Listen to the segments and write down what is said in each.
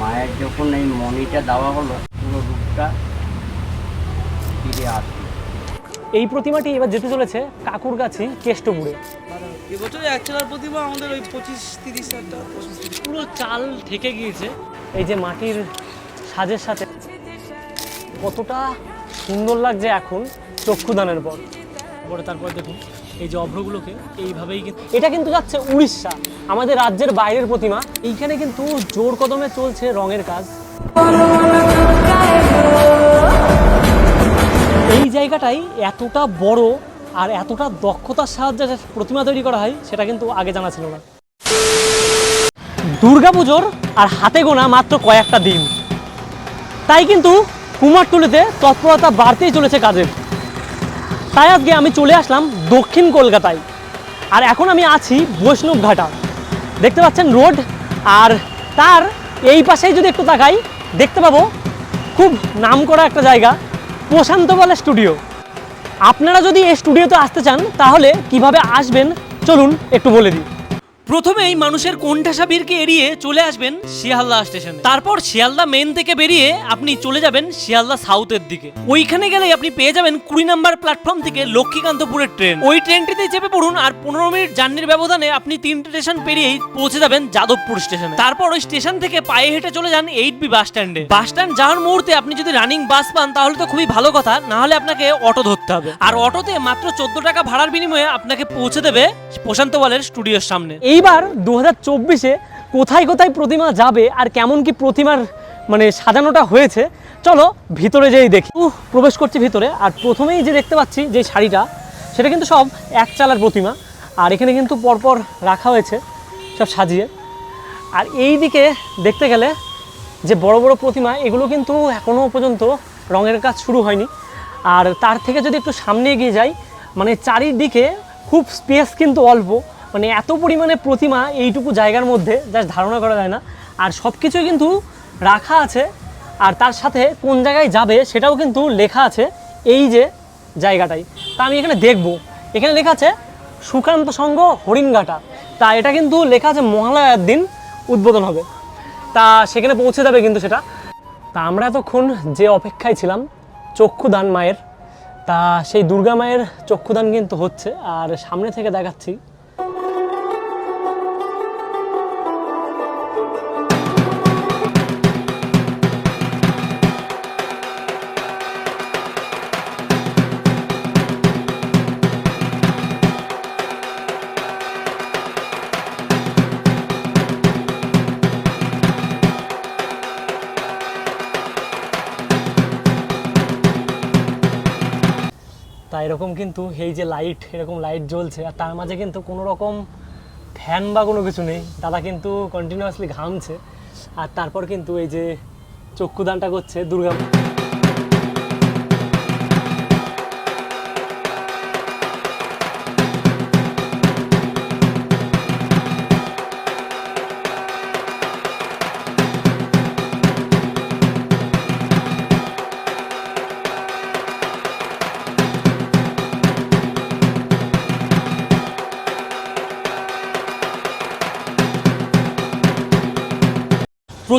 মায়ের যখন এই মণিটা দেওয়া হলো পুরো রূপটা ফিরে আসলো। এই প্রতিমাটি এবার যেতে চলেছে কাকুরগাছি কেষ্টপুরে এবছর এক চালার প্রতিমা আমাদের ওই পঁচিশ তিরিশ হাজার পঁচিশ তিরিশ পুরো চাল থেকে গিয়েছে। এই যে মাটির সাজের সাথে কতটা সুন্দর লাগছে এখন চক্ষুদানের পর। পরে তারপর দেখুন, এই যে অভ্রগুলোকে এইভাবেই এটা কিন্তু যাচ্ছে উড়িষ্যা, আমাদের রাজ্যের বাইরের প্রতিমা। এইখানে কিন্তু জোর কদমে চলছে রঙের কাজ। এই জায়গাটাই এতটা বড় আর এতটা দক্ষতার সাহায্যে প্রতিমা তৈরি করা হয়, সেটা কিন্তু আগে জানা ছিল না। দুর্গাপুজোর আর হাতে গোনা মাত্র কয়েকটা দিন। তাই কিন্তু কুমারটুলিতে তৎপরতা বাড়তেই চলেছে কাজের। তাই আজকে আমি চলে আসলাম দক্ষিণ কলকাতায়। আর এখন আমি আছি বৈষ্ণব ঘাটা। দেখতে পাচ্ছেন রোড? আর তার এই পাশেই যদি একটু তাকাই, দেখতে পাবো খুব নাম করা একটা জায়গা, প্রশান্ত বলে স্টুডিও। আপনারা যদি এই স্টুডিওতে আসতে চান, তাহলে কীভাবে আসবেন, চলুন একটু বলে দিই। প্রথমেই মানুষের কোণঠাসা ভিড়কে এড়িয়ে চলে আসবেন শিয়ালদা স্টেশনে। তারপর শিয়ালদা মেন থেকে বেরিয়ে আপনি চলে যাবেন শিয়ালদা সাউথের দিকে। ওইখানে গেলেই আপনি পেয়ে যাবেন কুড়ি নাম্বার প্ল্যাটফর্ম থেকে লক্ষ্মীকান্তপুরের ট্রেন ওই ট্রেনটিতে চেপে পড়ুন আর পনেরো মিনিট জার্নির ব্যবধানে আপনি তিনটে স্টেশন পেরিয়েই পৌঁছে যাবেন যাদবপুর স্টেশনে তারপর ওই স্টেশন থেকে পায়ে হেঁটে চলে যান এইট বি বাস স্ট্যান্ডে বাস স্ট্যান্ড যাওয়ার মুহূর্তে আপনি যদি রানিং বাস পান, তাহলে তো খুবই ভালো কথা। না হলে আপনাকে অটো ধরতে হবে। আর অটোতে মাত্র চোদ্দ টাকা ভাড়ার বিনিময়ে আপনাকে পৌঁছে দেবে প্রশান্ত বলের স্টুডিওর সামনে। এইবার দু হাজার চব্বিশে কোথায় কোথায় প্রতিমা যাবে আর কেমন কি প্রতিমার মানে সাজানোটা হয়েছে চলো ভিতরে যেই দেখি। উহ, প্রবেশ করছি ভিতরে আর প্রথমেই যে দেখতে পাচ্ছি যে শাড়িটা সেটা কিন্তু সব এক চালার প্রতিমা আর এখানে কিন্তু পরপর রাখা হয়েছে সব সাজিয়ে। আর এই দিকে দেখতে গেলে যে বড় বড় প্রতিমা এগুলো কিন্তু এখনও পর্যন্ত রঙের কাজ শুরু হয়নি। আর তার থেকে যদি একটু সামনে এগিয়ে যাই মানে চারিদিকে খুব স্পেস কিন্তু অল্প। মানে এত পরিমাণে প্রতিমা এইটুকু জায়গার মধ্যে জাস্ট ধারণা করা যায় না। আর সব কিছুই কিন্তু রাখা আছে। আর তার সাথে কোন জায়গায় যাবে সেটাও কিন্তু লেখা আছে এই যে জায়গাটাই। তা আমি এখানে দেখব। এখানে লেখা আছে, সুকান্ত সংঘ হরিণঘাটা। তা এটা কিন্তু লেখা আছে মহালয়ার দিন উদ্বোধন হবে। তা সেখানে পৌঁছে যাবে কিন্তু সেটা। তা আমরা এতক্ষণ যে অপেক্ষায় ছিলাম, চক্ষুদান মায়ের। তা সেই দুর্গা মায়ের চক্ষুদান কিন্তু হচ্ছে। আর সামনে থেকে দেখাচ্ছি তা এরকম কিন্তু এই যে লাইট এরকম লাইট জ্বলছে, আর তার মাঝে কিন্তু কোনো রকম ফ্যান বা কোনো কিছু নেই। দাদা কিন্তু কন্টিনিউয়াসলি ঘামছে, আর তারপর কিন্তু এই যে চক্ষুদানটা করছে দুর্গা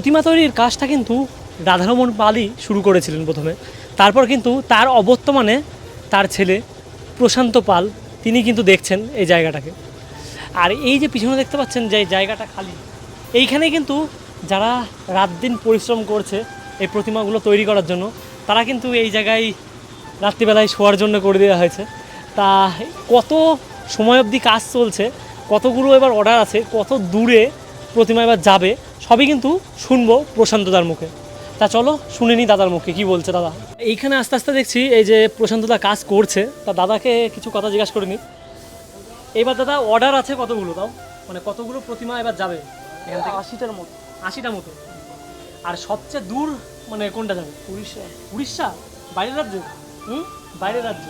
প্রতিমা তৈরির কাজটা কিন্তু রাধারমণ পালই শুরু করেছিলেন প্রথমে। তারপর কিন্তু তার অবর্তমানে তার ছেলে প্রশান্ত পাল, তিনি কিন্তু দেখছেন এই জায়গাটাকে। আর এই যে পিছনে দেখতে পাচ্ছেন যে জায়গাটা খালি, এইখানে কিন্তু যারা রাত দিন পরিশ্রম করছে এই প্রতিমাগুলো তৈরি করার জন্য, তারা কিন্তু এই জায়গায় রাত্রিবেলায় শোয়ার জন্য করে দেওয়া হয়েছে। তা কত সময় অবধি কাজ চলছে, কতগুলো এবার অর্ডার আছে, কত দূরে প্রতিমা এবার যাবে সবই কিন্তু শুনব প্রশান্তদার মুখে। তা চলো শুনে নি দাদার মুখে কি বলছে দাদা? এইখানে আস্তে আস্তে দেখছি এই যে প্রশান্তদা কাজ করছে তা দাদাকে কিছু কথা জিজ্ঞাসা করে নি এবার দাদা অর্ডার আছে কতগুলো তাও মানে কতগুলো প্রতিমা এবার যাবে? এখান থেকে? আশিটার মতো। আশিটা মতো। আর সবচেয়ে দূর মানে কোনটা যাবে? উড়িষ্যা। উড়িষ্যা? বাইরের রাজ্যে? হুম? বাইরের রাজ্য।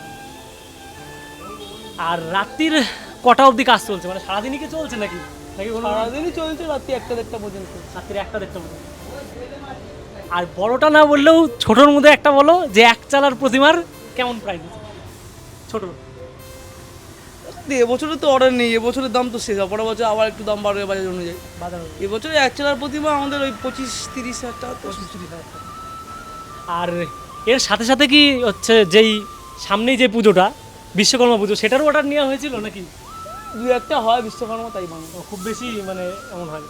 আর রাত্রির কটা অবধি কাজ চলছে? মানে সারাদিনই কি চলছে নাকি? নাকি কোনো সারাদিনই চলছে রাত্রি একটা দেড়টা পর্যন্ত। রাত্রির একটা দেখতে মতো আর বড়টা না বললেও ছোটোর মধ্যে একটা বলো যে এক চালার প্রতিমার কেমন প্রাইস ছোট এবছরে তো অর্ডার নেই এবছরের দাম তো শেষ পরের বছর আবার একটু দাম বাড়বে বাজার অনুযায়ী। বাজার এবছরে এক চালার প্রতিমা আমাদের ওই পঁচিশ তিরিশ হাজার টাকা তো। আর এর সাথে সাথে কি হচ্ছে যেই সামনেই যে পুজোটা বিশ্বকর্মা পুজো সেটারও অর্ডার নেওয়া হয়েছিল নাকি? দু একটা হয় বিশ্বকর্মা তাই খুব বেশি মানে এমন হয়।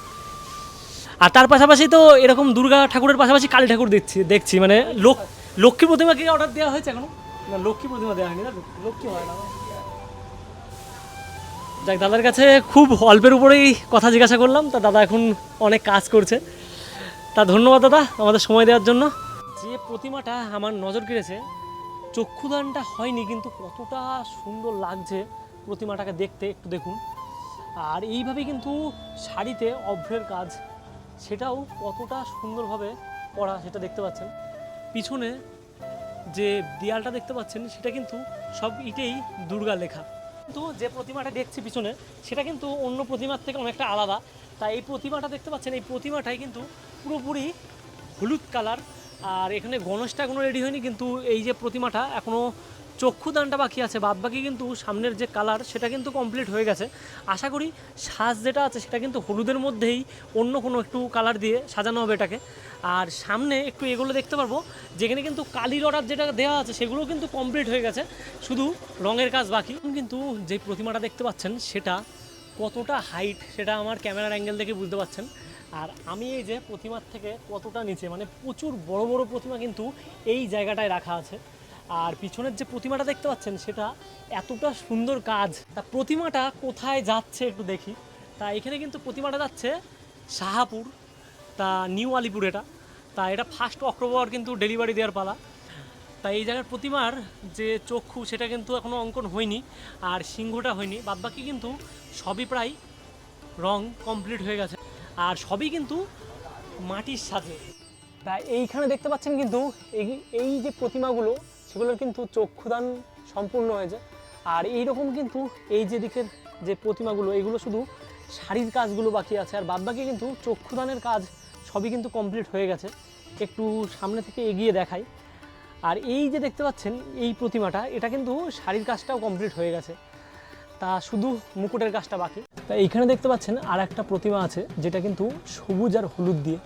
আর তার পাশাপাশি তো এরকম দুর্গা ঠাকুরের পাশাপাশি কালী ঠাকুর দেখছি দেখছি মানে লোক লক্ষ্মী প্রতিমাকে অর্ডার দেওয়া হয়েছে এখনও? না লক্ষ্মী প্রতিমা দেওয়া হয়নি না লক্ষ্মী হয় না। যাক দাদার কাছে খুব অল্পের উপরেই কথা জিজ্ঞাসা করলাম তা দাদা এখন অনেক কাজ করছে। তা ধন্যবাদ দাদা আমাদের সময় দেওয়ার জন্য। যে প্রতিমাটা আমার নজর কেড়েছে চক্ষুদানটা হয়নি কিন্তু কতটা সুন্দর লাগছে। প্রতিমাটাকে দেখতে একটু দেখুন। আর এইভাবে কিন্তু শাড়িতে অভ্রের কাজ, সেটাও কতটা সুন্দরভাবে করা সেটা দেখতে পাচ্ছেন। পিছনে যে দেয়ালটা দেখতে পাচ্ছেন, সেটা কিন্তু সব ইটেই দুর্গা লেখা। কিন্তু যে প্রতিমাটা দেখছি পিছনে, সেটা কিন্তু অন্য প্রতিমার থেকে অনেকটা আলাদা। তাই এই প্রতিমাটা দেখতে পাচ্ছেন, এই প্রতিমাটাই কিন্তু পুরোপুরি হলুদ কালার। আর এখানে গণেশটা এখনও রেডি হয়নি, কিন্তু এই যে প্রতিমাটা এখনও চক্ষুদানটা বাকি আছে বাদ বাকি কিন্তু সামনের যে কালার সেটা কিন্তু কমপ্লিট হয়ে গেছে। আশা করি সাজ যেটা আছে সেটা কিন্তু হলুদের মধ্যেই অন্য কোনো একটু কালার দিয়ে সাজানো হবে এটাকে। আর সামনে একটু এগুলো দেখতে পারব, যেখানে কিন্তু কালির অর্ডার যেটা দেওয়া আছে সেগুলো কিন্তু কমপ্লিট হয়ে গেছে, শুধু রঙের কাজ বাকি। কিন্তু যে প্রতিমাটা দেখতে পাচ্ছেন সেটা কতটা হাইট সেটা আমার ক্যামেরার অ্যাঙ্গেল দেখে বুঝতে পারছেন আর আমি এই যে প্রতিমার থেকে কতটা নিচে মানে প্রচুর বড় বড় প্রতিমা কিন্তু এই জায়গাটায় রাখা আছে। আর পিছনের যে প্রতিমাটা দেখতে পাচ্ছেন, সেটা এতটা সুন্দর কাজ। তা প্রতিমাটা কোথায় যাচ্ছে একটু দেখি। তা এখানে কিন্তু প্রতিমাটা যাচ্ছে শাহাপুর, তা নিউ আলিপুর এটা। তা এটা ফার্স্ট অক্টোবর কিন্তু ডেলিভারি দেওয়ার পালা। তাই এই জায়গার প্রতিমার যে চক্ষু, সেটা কিন্তু এখনও অঙ্কন হয়নি আর সিংহটা হয়নি। বাদবাকি কিন্তু সবই প্রায় রং কমপ্লিট হয়ে গেছে। আর সবই কিন্তু মাটির সাথে। তা এইখানে দেখতে পাচ্ছেন কিন্তু এই এই যে প্রতিমাগুলো সেগুলোর কিন্তু চক্ষুদান সম্পূর্ণ হয়েছে। আর এই রকম কিন্তু এই যে দিকের যে প্রতিমাগুলো, এগুলো শুধু শাড়ির কাজগুলো বাকি আছে, আর বাদবাকি কিন্তু চক্ষুদানের কাজ সবই কিন্তু কমপ্লিট হয়ে গেছে। একটু সামনে থেকে এগিয়ে দেখাই। আর এই যে দেখতে পাচ্ছেন, এই প্রতিমাটা, এটা কিন্তু শাড়ির কাজটাও কমপ্লিট হয়ে গেছে। তা শুধু মুকুটের কাজটা বাকি। তা এইখানে দেখতে পাচ্ছেন আর একটা প্রতিমা আছে, যেটা কিন্তু সবুজ আর হলুদ দিয়ে।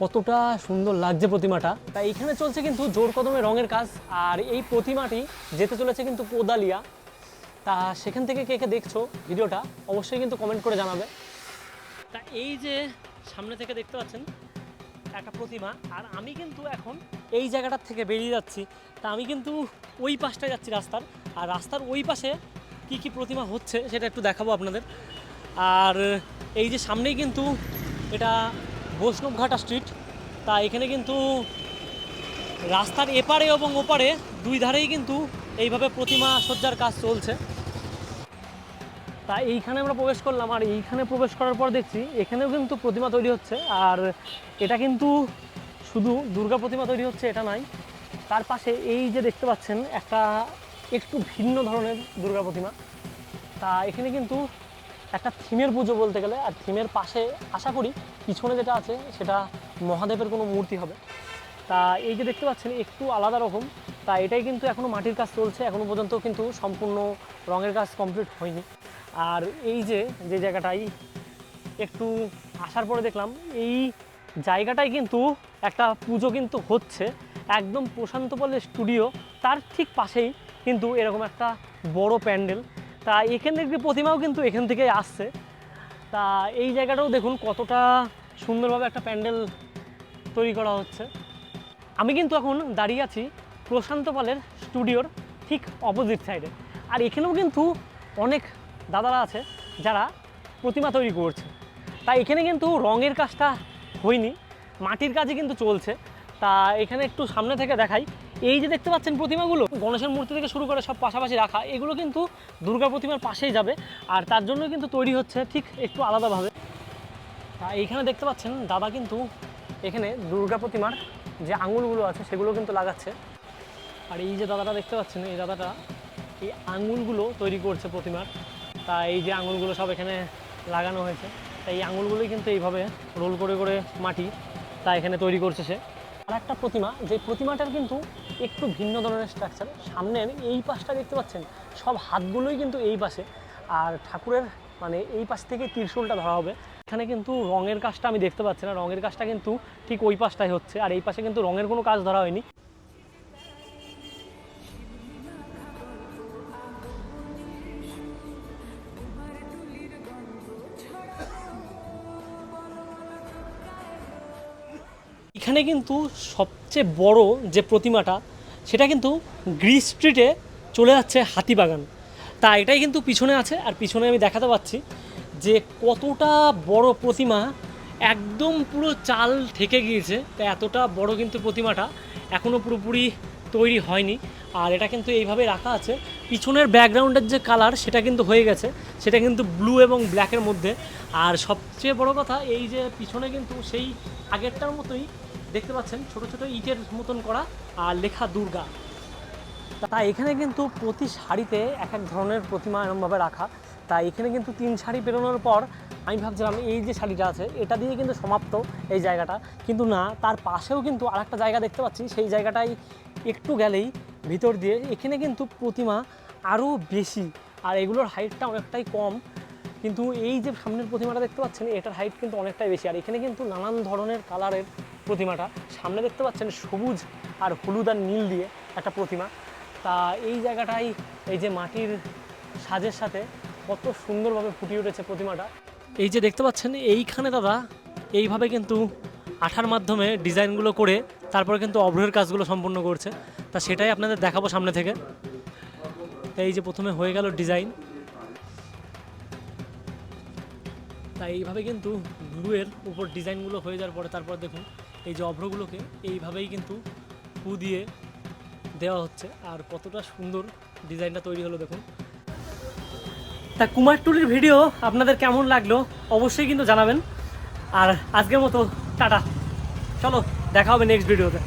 কতটা সুন্দর লাগছে প্রতিমাটা। তা এখানে চলছে কিন্তু জোর কদমে রঙের কাজ, আর এই প্রতিমাটি যেতে চলেছে কিন্তু কোদালিয়া। তা সেখান থেকে কে কে দেখছ ভিডিওটা অবশ্যই কিন্তু কমেন্ট করে জানাবে। তা এই যে সামনে থেকে দেখতে পাচ্ছেন, একটা প্রতিমা, আর আমি কিন্তু এখন এই জায়গাটার থেকে বেরিয়ে যাচ্ছি। তা আমি কিন্তু ওই পাশটায় যাচ্ছি রাস্তার, আর রাস্তার ওই পাশে কি কি প্রতিমা হচ্ছে সেটা একটু দেখাবো আপনাদের। আর এই যে সামনেই কিন্তু এটা বৈষ্ণবঘাটা স্ট্রিট। তা এখানে কিন্তু রাস্তার এপারে এবং ওপারে দুই ধারেই কিন্তু এইভাবে প্রতিমা সজ্জার কাজ চলছে। তা এইখানে আমরা প্রবেশ করলাম আর এইখানে প্রবেশ করার পর দেখছি এখানেও কিন্তু প্রতিমা তৈরি হচ্ছে আর এটা কিন্তু শুধু দুর্গা প্রতিমা তৈরি হচ্ছে, এটা নয়। তার পাশে এই যে দেখতে পাচ্ছেন একটা একটু ভিন্ন ধরনের দুর্গা প্রতিমা। তা এখানে কিন্তু একটা থিমের পুজো বলতে গেলে, আর থিমের পাশে আশা করি পিছনে যেটা আছে সেটা মহাদেবের কোনো মূর্তি হবে। তা এই যে দেখতে পাচ্ছেন, একটু আলাদা রকম। তা এটাই কিন্তু এখনও মাটির কাজ চলছে এখনও পর্যন্ত কিন্তু সম্পূর্ণ রঙের কাজ কমপ্লিট হয়নি। আর এই যে যে জায়গাটাই একটু আসার পরে দেখলাম, এই জায়গাটায় কিন্তু একটা পুজো কিন্তু হচ্ছে। একদম প্রশান্ত পলের স্টুডিও, তার ঠিক পাশেই কিন্তু এরকম একটা বড় প্যান্ডেল। তা এখান থেকে প্রতিমাও কিন্তু এখান থেকেই আসছে। তা এই জায়গাটাও দেখুন কতটা সুন্দরভাবে একটা প্যান্ডেল তৈরি করা হচ্ছে। আমি কিন্তু এখন দাঁড়িয়ে আছি প্রশান্ত পালের স্টুডিওর ঠিক অপোজিট সাইডে। আর এখানেও কিন্তু অনেক দাদারা আছে যারা প্রতিমা তৈরি করছে। তাই এখানে কিন্তু রঙের কাজটা হয়নি, মাটির কাজই কিন্তু চলছে। তা এখানে একটু সামনে থেকে দেখাই এই যে দেখতে পাচ্ছেন প্রতিমাগুলো, গণেশের মূর্তি থেকে শুরু করে সব পাশাপাশি রাখা, এগুলো কিন্তু দুর্গা প্রতিমার পাশেই যাবে। আর তার জন্য কিন্তু তৈরি হচ্ছে ঠিক একটু আলাদাভাবে। তা এইখানে দেখতে পাচ্ছেন, দাদা কিন্তু এখানে দুর্গা প্রতিমার যে আঙুলগুলো আছে, সেগুলো কিন্তু লাগাচ্ছে। আর এই যে দাদাটা দেখতে পাচ্ছেন, এই দাদাটা এই আঙুলগুলো তৈরি করছে প্রতিমার। তা এই যে আঙুলগুলো সব এখানে লাগানো হয়েছে। তাই এই আঙুলগুলোই কিন্তু এইভাবে রোল করে করে মাটি তা এখানে তৈরি করছে সে। আর একটা প্রতিমা, যে প্রতিমাটার কিন্তু একটু ভিন্ন ধরনের স্ট্রাকচার সামনের এই পাশটা দেখতে পাচ্ছেন, সব হাতগুলোই কিন্তু এই পাশে। আর ঠাকুরের মানে এই পাশ থেকে ত্রিশূলটা ধরা হবে। এখানে কিন্তু রঙের কাজটা আমি দেখতে পাচ্ছি না, রঙের কাজটা কিন্তু ঠিক ওই পাশটাই হচ্ছে। আর এই পাশে কিন্তু রঙের কোনো কাজ ধরা হয়নি। এখানে কিন্তু সবচেয়ে বড় যে প্রতিমাটা, সেটা কিন্তু গ্রিস স্ট্রিটে চলে যাচ্ছে হাতিবাগান তা এটাই কিন্তু পিছনে আছে, আর পিছনে আমি দেখাতে পাচ্ছি যে কতটা বড় প্রতিমা, একদম পুরো চাল ঠেকে গিয়েছে। তা এতটা বড় কিন্তু প্রতিমাটা এখনও পুরোপুরি তৈরি হয়নি। আর এটা কিন্তু এইভাবে রাখা আছে। পিছনের ব্যাকগ্রাউন্ডের যে কালার, সেটা কিন্তু হয়ে গেছে। সেটা কিন্তু ব্লু এবং ব্ল্যাকের মধ্যে। আর সবচেয়ে বড় কথা, এই যে পিছনে কিন্তু সেই আগেরটার মতোই দেখতে পাচ্ছেন ছোট ছোট ইটের মতন করা আর লেখা দুর্গা। তা এখানে কিন্তু প্রতি শাড়িতে এক এক ধরনের প্রতিমা এরমভাবে রাখা। তাই এখানে কিন্তু তিন শাড়ি পেরোনোর পর আমি ভাবছিলাম এই যে শাড়িটা আছে, এটা দিয়ে কিন্তু সমাপ্ত এই জায়গাটা। কিন্তু না, তার পাশেও কিন্তু আরেকটা জায়গা দেখতে পাচ্ছি, সেই জায়গাটাই একটু গেলেই ভিতর দিয়ে। এখানে কিন্তু প্রতিমা আরও বেশি, আর এগুলোর হাইটটা অনেকটাই কম। কিন্তু এই যে সামনের প্রতিমাটা দেখতে পাচ্ছেন, এটার হাইট কিন্তু অনেকটাই বেশি। আর এখানে কিন্তু নানান ধরনের কালারের প্রতিমাটা। সামনে দেখতে পাচ্ছেন সবুজ আর হলুদ আর নীল দিয়ে একটা প্রতিমা। তা এই জায়গাটাই এই যে মাটির সাজের সাথে কত সুন্দরভাবে ফুটিয়ে উঠেছে প্রতিমাটা। এই যে দেখতে পাচ্ছেন, এইখানে দাদা এইভাবে কিন্তু আঠার মাধ্যমে ডিজাইনগুলো করে তারপরে কিন্তু অভ্রের কাজগুলো সম্পূর্ণ করছে। তা সেটাই আপনাদের দেখাবো সামনে থেকে। এই যে প্রথমে হয়ে গেল ডিজাইন। তাই এইভাবে কিন্তু গ্লুয়ের উপর ডিজাইনগুলো হয়ে যাওয়ার পরে তারপর দেখুন, এই যে অভ্রগুলোকে এইভাবেই কিন্তু ফু দিয়ে দেওয়া হচ্ছে। আর কতটা সুন্দর ডিজাইনটা তৈরি হলো দেখুন। তা কুমারটুলির ভিডিও আপনাদের কেমন লাগল অবশ্যই কিন্তু জানাবেন। আর আজকের মতো টাটা। চলো, দেখা হবে নেক্সট ভিডিওতে